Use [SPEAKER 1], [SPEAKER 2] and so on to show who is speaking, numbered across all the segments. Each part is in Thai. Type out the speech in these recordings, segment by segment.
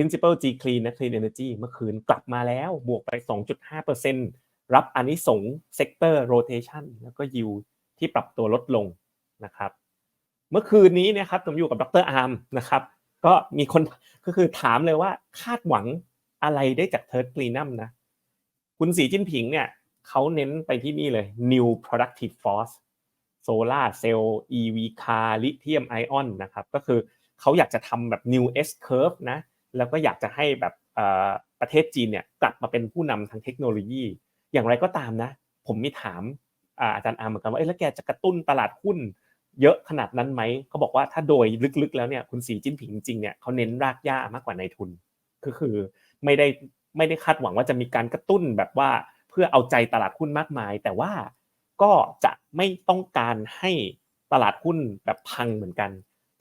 [SPEAKER 1] principal G clean นะ clean energy เมื่อคืนกลับมาแล้วบวกไป 2.5%รับอันนี้สง sector rotation แล้วก็ yield ที่ปรับตัวลดลงนะครับเมื่อคืนนี้นี่ยครับผมอยู่กับดรอาร์มนะครับก็มีคนก็คือถามเลยว่าคาดหวังอะไรได้จากเทิร์ดกรีนัมนะคุณสีจิ้นผิงเนี่ยเขาเน้นไปที่นี่เลย new productive force solar cell EV car lithium ion นะครับก็คือเขาอยากจะทำแบบ new S curve นะ แล้วก็อยากจะให้แบบประเทศจีนเนี่ยกลับมาเป็นผู้นำทางเทคโนโลยี อย่างไรก็ตามนะ ผมมีถามอาจารย์อาร์มเหมือนกันว่าเอ๊ะแล้วแกจะกระตุ้นตลาดหุ้นเยอะขนาดนั้นไหมเขาบอกว่าถ้าโดยลึกๆ แล้วเนี่ยคุณสีจิ้นผิงจริงเนี่ยเขาเน้นรากหญ้ามากกว่าในทุน ก็คือไม่ได้ไม่ได้คาดหวังว่าจะมีการกระตุ้นแบบว่าเพื่อเอาใจตลาดหุ้นมากมาย แต่ว่าก็จะไม่ต้องการให้ตลาดหุ้นแบบพังเหมือนกัน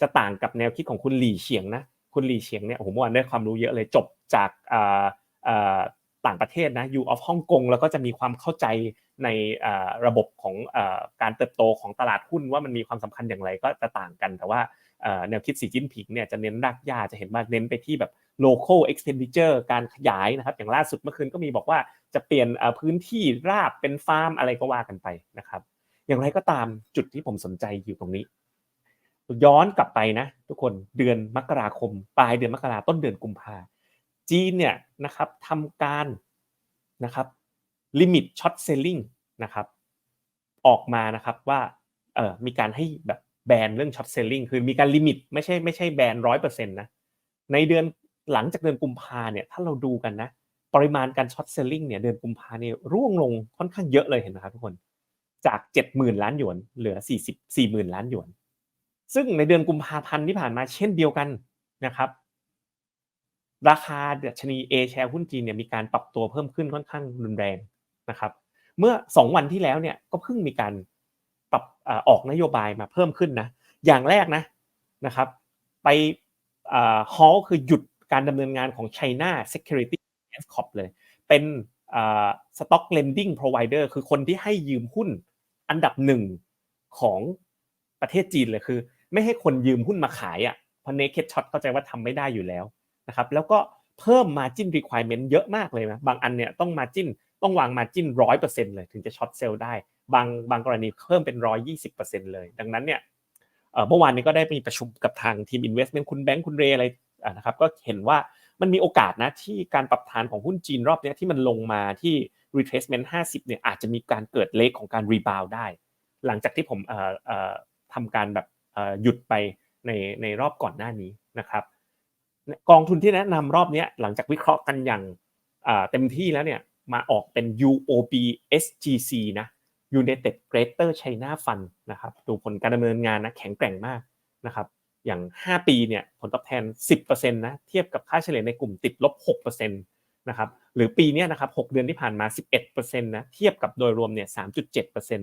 [SPEAKER 1] จะต่างกับแนวคิดของคุณหลี่เฉียงนะ คุณหลี่เฉียงเนี่ยผมว่าได้ความรู้เยอะเลยจบจากต่างประเทศนะยูออฟฮ่องกงแล้วก็จะมีความเข้าใจในระบบของการเติบโตของตลาดหุ้นว่ามันมีความสำคัญอย่างไรก็จะต่างกัน แต่ว่าแนวคิดสีจิ้นผิงเนี่ยจะเน้นรากหญ้าจะเห็นว่าเน้นไปที่แบบ local expenditure การขยายนะครับ อย่างล่าสุดเมื่อคืนก็มีบอกว่าจะเปลี่ยนพื้นที่ราบเป็นฟาร์มอะไรก็ว่ากันไปนะครับ อย่างไรก็ตามจุดที่ผมสนใจอยู่ตรงนี้ ย้อนกลับไปนะ ทุกคนเดือนมกราคม ปลายเดือนมกราต้นเดือนกุมภาจีนเนี่ยนะครับทำการนะครับลิมิตช็อตเซลลิงนะครับออกมานะครับว่าเออมีการให้แบบแบนเรื่องช็อตเซลลิงคือมีการลิมิตไม่ใช่ไม่ใช่แบนร้อยเปอร์เซ็นต์นะในเดือนหลังจากเดือนกุมภาเนี่ยถ้าเราดูกันนะปริมาณการช็อตเซลลิงเนี่ยเดือนกุมภาเนี่ยร่วงลงค่อนข้างเยอะเลยเห็นไหมครับทุกคนจากเจ็ดหมื่นล้านหยวนเหลือสี่สิบสี่หมื่นล้านหยวน ซึ่งในเดือนกุมภาพันธ์ที่ผ่านมาเช่นเดียวกันนะครับ ราคาดัชนี A แชร์หุ้นจีนเนี่ยมีการปรับตัวเพิ่มขึ้นค่อนข้างรุนแรงนะครับ เมื่อ 2 วันที่แล้วเนี่ยก็เพิ่งมีการปรับออกนโยบายมาเพิ่มขึ้นนะอย่างแรกนะนะครับ ไปฮอลคือหยุดการดำเนินงานของ China Security Finance Corp เลย เป็น stock lending provider คือคนที่ให้ยืมหุ้นอันดับหนึ่งของประเทศจีนเลยคือ ไม่ให้คนยืมหุ้นมาขายอะเพราะ naked short เข้าใจว่าทำไม่ได้อยู่แล้วนะครับแล้วก็เพิ่ม margin requirement เยอะมากเลยนะบางอันเนี่ยต้อง margin ต้องวาง margin ร้อยเปอร์เซ็นต์เลยถึงจะช็อตเซลล์ได้ บางบางกรณีเพิ่มเป็นร้อยยี่สิบเปอร์เซ็นต์เลย ดังนั้นเนี่ยเมื่อวานนี้ก็ได้มีประชุมกับทางทีม investment คุณแบงค์คุณเรอะไรนะครับก็เห็นว่ามันมีโอกาสนะที่การปรับฐานของหุ้นจีนรอบนี้ที่มันลงมาที่ retracement 50เนี่ยอาจจะมีการเกิดเลกของการ rebound ได้ หลังจากที่ผมทำการแบบ หยุดไปในในรอบก่อนหน้านี้นะครับ กองทุนที่แนะนำรอบนี้หลังจากวิเคราะห์กันอย่างเต็มที่แล้วเนี่ยมาออกเป็น UOB SGC นะ United Greater China Fund นะครับดูผลการดำเนินงานนะแข็งแกร่งมากนะครับอย่าง 5 ปีเนี่ยผลตอบแทน 10%นะเทียบกับค่าเฉลี่ยในกลุ่มติดลบ 6%นะครับหรือปีนี้นะครับ 6 เดือนที่ผ่านมา 11%นะเทียบกับโดยรวมเนี่ย 3.7%น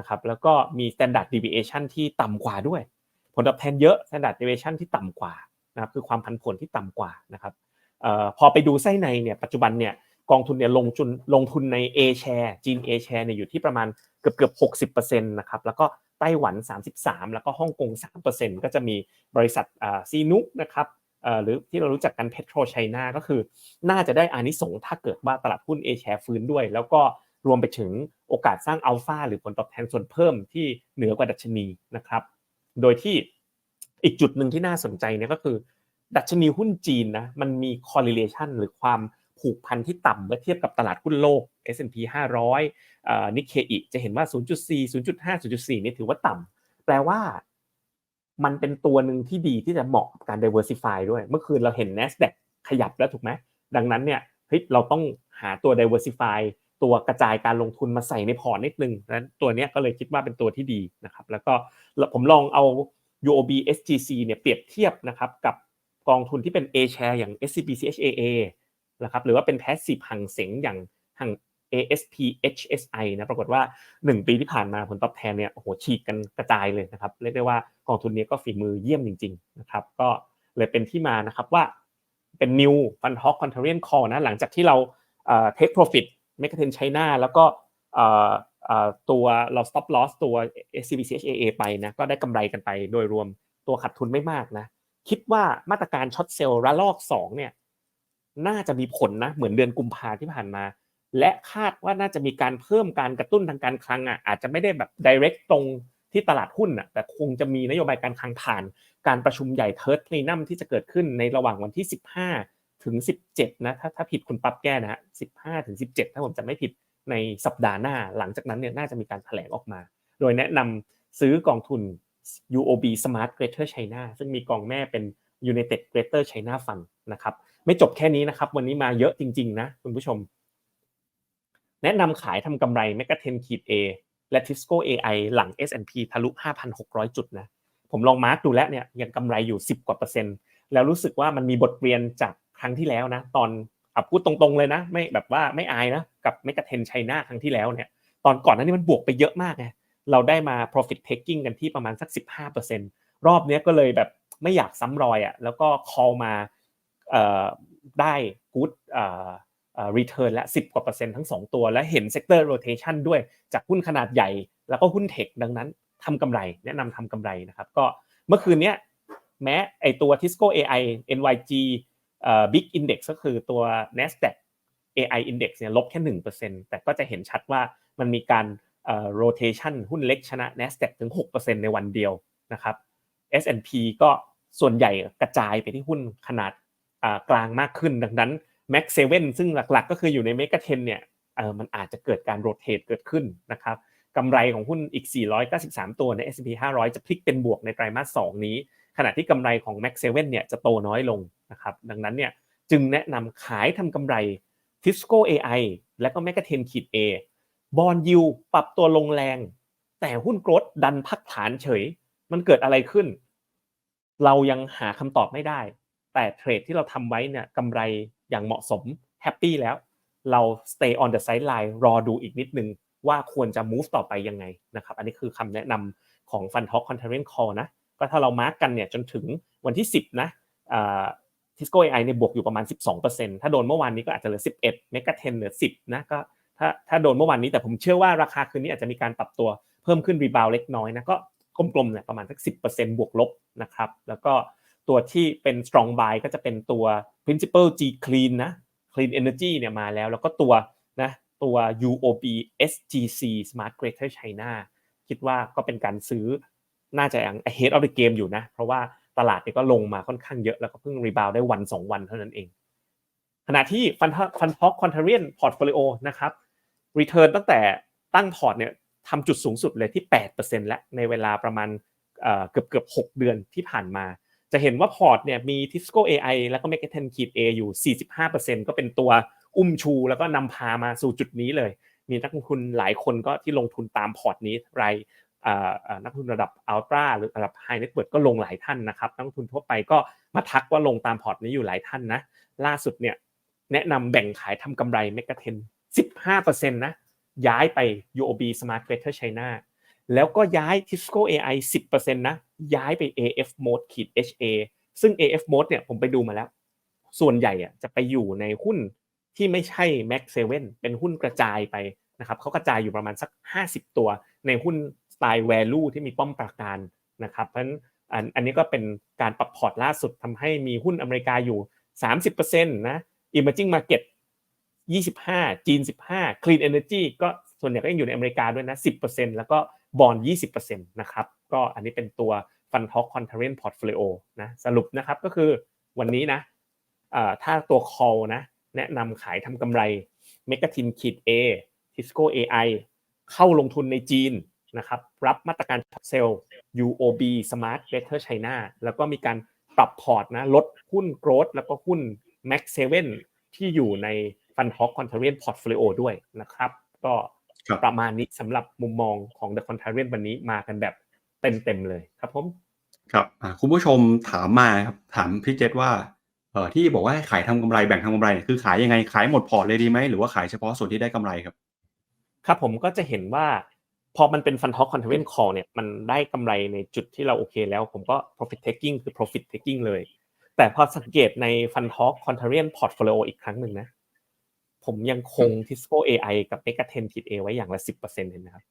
[SPEAKER 1] ะครับแล้วก็มี standard deviation ที่ต่ำกว่าด้วย ผลตอบแทนเยอะ standard deviation ที่ต่ำกว่านะครับคือความผันผวนที่ต่ำกว่านะครับพอไปดูไส้ในเนี่ยปัจจุบันเนี่ยกองทุนเนี่ยลงทุนลงทุนใน A share จีน A share เนี่ยอยู่ที่ประมาณเกือบเกือบหกสิบเปอร์เซ็นต์นะครับแล้วก็ไต้หวัน 33 แล้วก็ฮ่องกง3%ก็จะมีบริษัทซีนุกนะครับหรือที่เรารู้จักกันเพโตรไชน่าก็คือ น่าจะได้อานิสงส์ถ้าเกิดว่าตลาดหุ้น A share ฟื้นด้วย แล้วก็ รวมไปถึงโอกาสสร้างอัลฟาหรือผลตอบแทนส่วนเพิ่มที่เหนือกว่าดัชนีนะครับ โดยที่อีกจุดหนึ่งที่น่าสนใจเนี่ยก็คือ ดัชนีหุ้นจีนนะมันมี correlation หรือความผูกพันที่ต่ำเมื่อเทียบกับตลาดหุ้นโลก S&P 500เอ่อนิเคอิจะเห็นว่า 0.4 0.5 0.4 นี่ถือว่าต่ำแปลว่ามันเป็นตัวหนึ่งที่ดีที่จะเหมาะกับการ diversify ด้วย เมื่อคืนเราเห็น NASDAQ ขยับแล้วถูกไหมดังนั้นเนี่ยเฮ้ยเราต้องหาตัว diversify ตัวกระจายการลงทุนมาใส่ในพอร์ตนิดนึงนั้นตัวนี้ก็เลยคิดว่าเป็นตัวที่ดีนะครับ แล้วก็ผมลองเอา UOB SGC เนี่ยเปรียบเทียบนะครับกับกองทุนที่เป็น A share อย่าง SCB CHAA นะครับหรือว่าเป็น passive หังเสงอย่างหัง ASP HSI นะปรากฏว่า 1 ปีที่ผ่านมาผลตอบแทนเนี่ยโอ้โหฉีกกันกระจายเลยนะครับเรียกได้ว่ากองทุนนี้ก็ฝีมือเยี่ยมจริงๆนะครับก็เลยเป็นที่มานะครับว่าเป็น new fund hawk contrarian call นะหลังจากที่เรา take profit ไม่กะเทนไชน่าแล้วก็ตัวเรา stop loss ตัว SCB CHAA ไปนะก็ได้กำไรกันไปโดยรวมตัวขาดทุนไม่มากนะ คิดว่ามาตรการช็อตเซลล์ระลอก 2 เนี่ย น่าจะมีผลนะ เหมือนเดือนกุมภาที่ผ่านมา และคาดว่าน่าจะมีการเพิ่มการกระตุ้นทางการคลังอะอาจจะไม่ได้แบบ direct ตรงที่ตลาดหุ้นอะแต่คงจะมีนโยบายการคลังผ่าน การประชุมใหญ่เทิร์ดพลีนัมที่จะเกิดขึ้นในระหว่างวันที่ 15 ถึง 17 นะ ถ้าถ้าผิดคุณปั๊บแก้นะฮะ15 ถึง 17 ถ้าผมจำไม่ผิดในสัปดาห์หน้า หลังจากนั้นเนี่ยน่าจะมีการแถลงออกมา โดยแนะนำซื้อกองทุน UOB Smart Greater China ซึ่งมีกองแม่เป็น United Greater China Fund นะครับ ไม่จบแค่นี้นะครับ วันนี้มาเยอะจริง ๆ นะ คุณผู้ชม แนะนำขายทำกำไร m e g a 10ขีด A และ Tisco AI หลัง S&P ทะลุ 5,600 จุดนะ ผมลองมาร์กดูแล้วเนี่ยยังกำไรอยู่ 10 กว่าเปอร์เซ็นต์ แล้วรู้สึกว่ามันมีบทเรียนจาก ครั้งที่แล้วนะ ตอนอับพูดตรงๆเลยนะ ไม่แบบว่าไม่อายนะ กับ m e g a 10 China ครั้งที่แล้วเนี่ย ตอนก่อนหน้านี้มันบวกไปเยอะมากไงเราได้มา profit taking กันที่ประมาณสัก 15%รอบนี้ก็เลยแบบไม่อยากซ้ำรอยอะแล้วก็ call มาได้ good return และ 10 กว่าเปอร์เซ็นต์ทั้ง 2 ตัว และเห็น sector rotation ด้วยจากหุ้นขนาดใหญ่ แล้วก็หุ้นเทคดังนั้นทำกำไร แนะนำทำกำไรนะครับ ก็เมื่อคืนนี้แม้ไอตัว Tisco AI NYG Big Index ก็คือตัว NASDAQ AI Index เนี่ยลบแค่1%แต่ก็จะเห็นชัดว่ามันมีการ rotation หุ้นเล็กชนะ NASDAQ ถึง 6%ในวันเดียวนะครับ S&P ก็ส่วนใหญ่กระจายไปที่หุ้นขนาดกลางมากขึ้น ดังนั้น Max 7ซึ่งหลักๆ ก็คืออยู่ใน Mega 10เนี่ยมันอาจจะเกิดการ rotate เกิดขึ้นนะครับกำไรของหุ้นอีก 493 ตัวใน S&P 500 จะพลิกเป็นบวกในไตรมาส 2 นี้ ขณะที่กำไรของ Max 7เนี่ยจะโตน้อยลงนะครับดังนั้นเนี่ยจึงแนะนำขายทำกำไร Tisco AI และก็ Mega 10ขีด A บอลยูปรับตัวลงแรง แต่หุ้นโกรดดันพักฐานเฉย มันเกิดอะไรขึ้น เรายังหาคำตอบไม่ได้ แต่เทรดที่เราทำไว้เนี่ยกำไรอย่างเหมาะสมแฮปปี้แล้ว เรา stay on the sideline รอดูอีกนิดนึงว่าควรจะ move ต่อไปยังไงนะครับ อันนี้คือคำแนะนำของ Fund Talk Conference Call นะ ก็ถ้าเรามาร์กกันเนี่ยจนถึงวันที่ 10 นะทิสโก้ AI ในบวกอยู่ประมาณ 12%ถ้าโดนเมื่อวานนี้ก็อาจจะเหลือ 11เมกะเทนเหลือ 10 นะก็ถ้าถ้าโดนเมื่อวานนี้แต่ผมเชื่อว่าราคาคืนนี้อาจจะมีการปรับตัวเพิ่มขึ้นรีบาวเล็กน้อยนะก็กลมๆเนี่ยประมาณสัก 10%บวกลบนะครับแล้วก็ตัวที่เป็น strong buy ก็จะเป็นตัว principal G clean นะ clean energy เนี่ยมาแล้ว แล้วก็ตัวนะตัว UOB SGC Smart Greater China คิดว่าก็เป็นการซื้อ น่าจะยัง ahead of the game อยู่นะ เพราะว่าตลาดเนี่ยก็ลงมาค่อนข้างเยอะแล้วก็เพิ่งรีบาวได้วัน 2 วันเท่านั้นเอง ขณะที่ฟันฟันท็อกคอนเทเรียนพอร์ตโฟลิโอนะครับรีเทิร์นตั้งแต่ตั้งพอร์ตเนี่ยทำจุดสูงสุดเลยที่ 8%และในเวลาประมาณเกือบเกือบ6เดือนที่ผ่านมา จะเห็นว่าพอร์ตเนี่ยมี Tisco AI แล้วก็ m e g a t e n ขีด A อยู่ 45%ก็เป็นตัวอุ้มชูแล้วก็นำพามาสู่จุดนี้เลย มีนักลงทุนหลายคนก็ที่ลงทุนตามพอร์ตนี้ราย นักทุนระดับอัลตร้าหรือระดับไฮเน็ตเวิร์ก็ลงหลายท่านนะครับนักทุนทั่วไปก็มาทักว่าลงตามพอร์ตนี้อยู่หลายท่านนะล่าสุดเนี่ยแนะนำแบ่งขายทำกำไรเมกะเทน 15%นะย้ายไป UOB Smart Greater China แล้วก็ย้าย Tisco AI 10%นะย้ายไป AF Mode ขีด HA ซึ่ง AF Mode เนี่ยผมไปดูมาแล้ว ส่วนใหญ่อะจะไปอยู่ในหุ้นที่ไม่ใช่ Max 7เป็นหุ้นกระจายไปนะครับเขากระจายอยู่ประมาณสัก 50 ตัวในหุ้น ไตล์ value ที่มีป้อมปราการนะครับเพราะฉะนั้นอันนี้ก็เป็นการปรับพอร์ตล่าสุดทำให้มีหุ้นอเมริกาอยู่ 30%นะ emerging market 25 จีน 15 clean energy ก็ส่วนใหญ่ก็ยังอยู่ในอเมริกาด้วยนะ 10%แล้วก็บอล20%นะครับก็อันนี้เป็นตัว Fund Talk c o n t r a r i a n Portfolio นะสรุปนะครับก็คือวันนี้นะถ้าตัว call นะแนะนำขายทำกำไร m e g a t i n ขีด A Tisco AI เข้าลงทุนในจีน นะครับรับมาตรการเซลล์ UOB Smart Better China แล้วก็มีการปรับพอร์ตนะลดหุ้นโกรดแล้วก็หุ้น Max 7ที่อยู่ใน Fund Talk c o n t r a r i a n Portfolio ด้วยนะครับ ก็ประมาณนี้สำหรับมุมมองของ The c o n t r a r i a n วันนี้มากันแบบเต็มๆเลยครับผม
[SPEAKER 2] ครับคุณผู้ชมถามมาครับถามพี่เจษว่าเอ่อที่บอกว่าขายทำกำไรแบ่งทำกำไรคือขายยังไงขายหมดพอร์ตเลยดีไหมหรือว่าขายเฉพาะส่วนที่ได้กำไรครับ
[SPEAKER 1] ครับผมก็จะเห็นว่า พอมันเป็น Fund Talk Content Call เนี่ยมันได้กำไรในจุดที่เราโอเคแล้ว ผมก็ profit taking คือ profit taking เลย แต่พอสังเกตใน Fund Talk c o n t r a r i a n Portfolio อีกครั้งหนึ่งนะ ผมยังคง Tisco AI กับ Mega 10ขีด A ไว้อย่างละ10%เห็นไหมครับ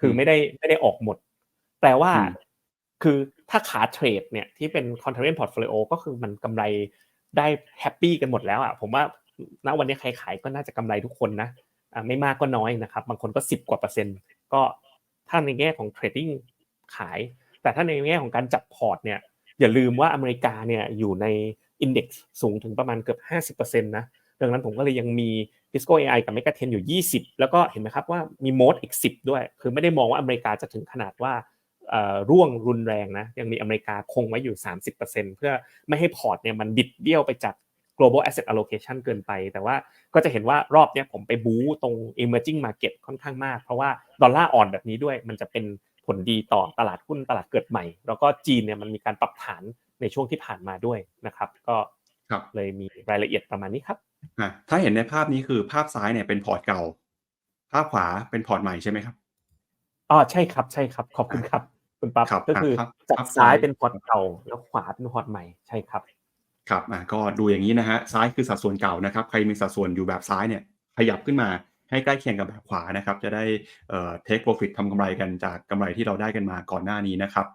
[SPEAKER 1] คือไม่ได้ไม่ได้ออกหมด แปลว่า คือถ้าขาเทรดเนี่ยที่เป็น c o n t r a r i a n Portfolio ก็คือมันกำไรได้แฮปปี้กันหมดแล้วอะผมว่าณวันนี้ใครขายก็น่าจะกำไรทุกคนนะอ่าไม่มากก็น้อยนะครับ บางคนก็สิบกว่าเปอร์เซ็นต์ ก็ถ้าในแง่ของเทรดดิ้งขาย แต่ถ้าในแง่ของการจับพอร์ตเนี่ยอย่าลืมว่าอเมริกาเนี่ยอยู่ในอินเด็กซ์สูงถึงประมาณเกือบ 50%นะดังนั้นผมก็เลยยังมี Disco AI กับ Mega 10อยู่ 20 แล้วก็เห็นไหมครับว่ามีโมดอีก 10 ด้วย คือไม่ได้มองว่าอเมริกาจะถึงขนาดว่าร่วงรุนแรงนะยังมีอเมริกาคงไว้อยู่ 30%เพื่อไม่ให้พอร์ตเนี่ยมันบิดเบี้ยวไปจาก global asset allocation เกินไป แต่ว่าก็จะเห็นว่ารอบเนี้ยผมไปบู๊ตรง emerging market ค่อนข้างมาก เพราะว่าดอลลาร์อ่อนแบบนี้ด้วยมันจะเป็นผลดีต่อตลาดหุ้นตลาดเกิดใหม่ แล้วก็จีนเนี่ยมันมีการปรับฐานในช่วงที่ผ่านมาด้วยนะครับ ก็
[SPEAKER 2] ครับ
[SPEAKER 1] เลยมีรายละเอียดประมาณนี้ครับ
[SPEAKER 2] อะถ้าเห็นในภาพนี้คือภาพซ้ายเนี่ยเป็นพอร์ตเก่า ภาพขวาเป็นพอร์ตใหม่ใช่ไหมครับ
[SPEAKER 1] อ๋อใช่ครับใช่ครับ ขอบคุณครับ คุณปั๊บ
[SPEAKER 2] ครับ
[SPEAKER 1] ก็คือ
[SPEAKER 2] ครับ
[SPEAKER 1] จาก
[SPEAKER 2] ครับ
[SPEAKER 1] ซ้าย
[SPEAKER 2] ซ้าย
[SPEAKER 1] เป็นพอร์ตเก่าแล้วขวาเป็นพอร์ตใหม่ใช่ครับ
[SPEAKER 2] ครับอะก็ดูอย่างนี้นะฮะซ้ายคือสัดส่วนเก่านะครับ ใครมีสัดส่วนอยู่แบบซ้ายเนี่ยขยับขึ้นมาให้ใกล้เคียงกับแบบขวานะครับ จะได้เอ่อ take profit ทำกำไรกันจากกำไรที่เราได้กันมาก่อนหน้านี้นะครับ